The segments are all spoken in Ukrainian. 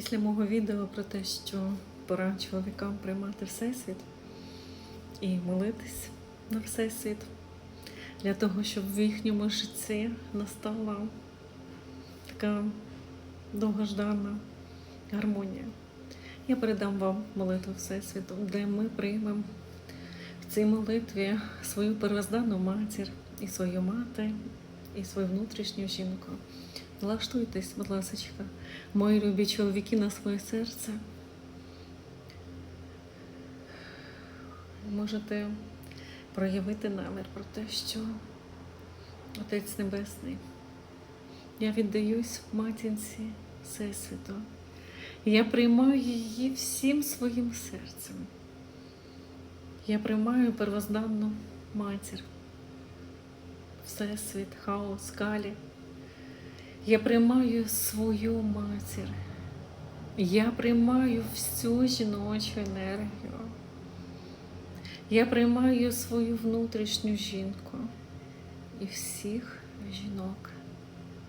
Після мого відео про те, що пора чоловікам приймати Всесвіт і молитись на Всесвіт для того, щоб в їхньому житті настала така довгождана гармонія. Я передам вам молитву Всесвіту, де ми приймемо в цій молитві свою первозданну матір і свою мати, і свою внутрішню жінку. Налаштуйтесь, будь ласка, мої любі чоловіки на своє серце. Можете проявити намір про те, що Отець Небесний, я віддаюсь матінці Всесвіту. Я приймаю її всім своїм серцем. Я приймаю первозданну матір, Всесвіт, хаос, калі. Я приймаю свою матір. Я приймаю всю жіночу енергію. Я приймаю свою внутрішню жінку і всіх жінок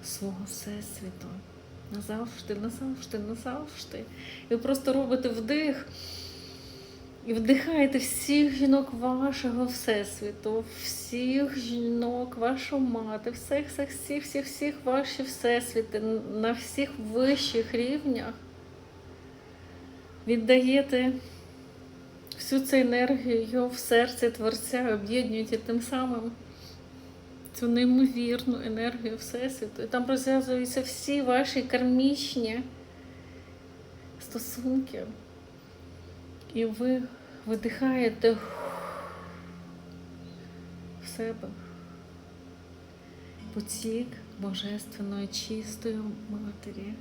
свого всесвіту. Назавжди, назавжди, назавжди. Ви просто робите вдих і вдихаєте всіх жінок вашого всесвіту, всіх жінок, вашу мати, всіх, всіх, всіх, всіх, всіх ваші всесвіти на всіх вищих рівнях. Віддаєте всю цю енергію в серці Творця, об'єднуєте тим самим цю неймовірну енергію Всесвіту. І там розв'язуються всі ваші кармічні стосунки. І ви видихаєте в себе потік Божественної чистої матері.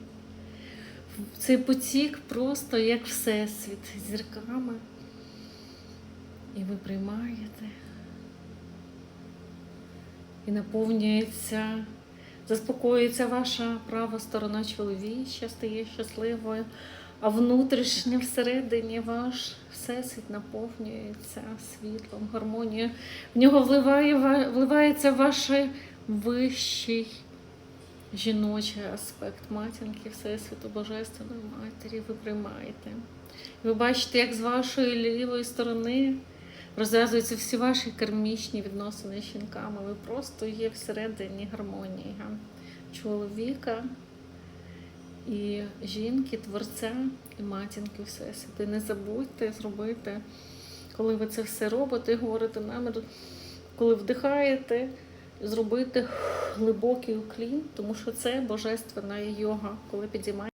Цей потік просто як Всесвіт зірками. І ви приймаєте. І наповнюється, заспокоюється ваша права сторона чоловіча, стає щасливою, а внутрішнє всередині ваш всесвіт наповнюється світлом, гармонією. В нього вливає, вливається ваш вищий жіночий аспект матінки, Всесвіту Божественної Матері. Ви приймаєте. Ви бачите, як з вашої лівої сторони розв'язуються всі ваші кармічні відносини з жінками. Ви просто є всередині гармонії чоловіка і жінки, творця і матінки Всесвіту. Не забудьте зробити, коли ви це все робите, говорите намір, коли вдихаєте, зробити глибокий уклін, тому що це божественна йога, коли підіймаєте.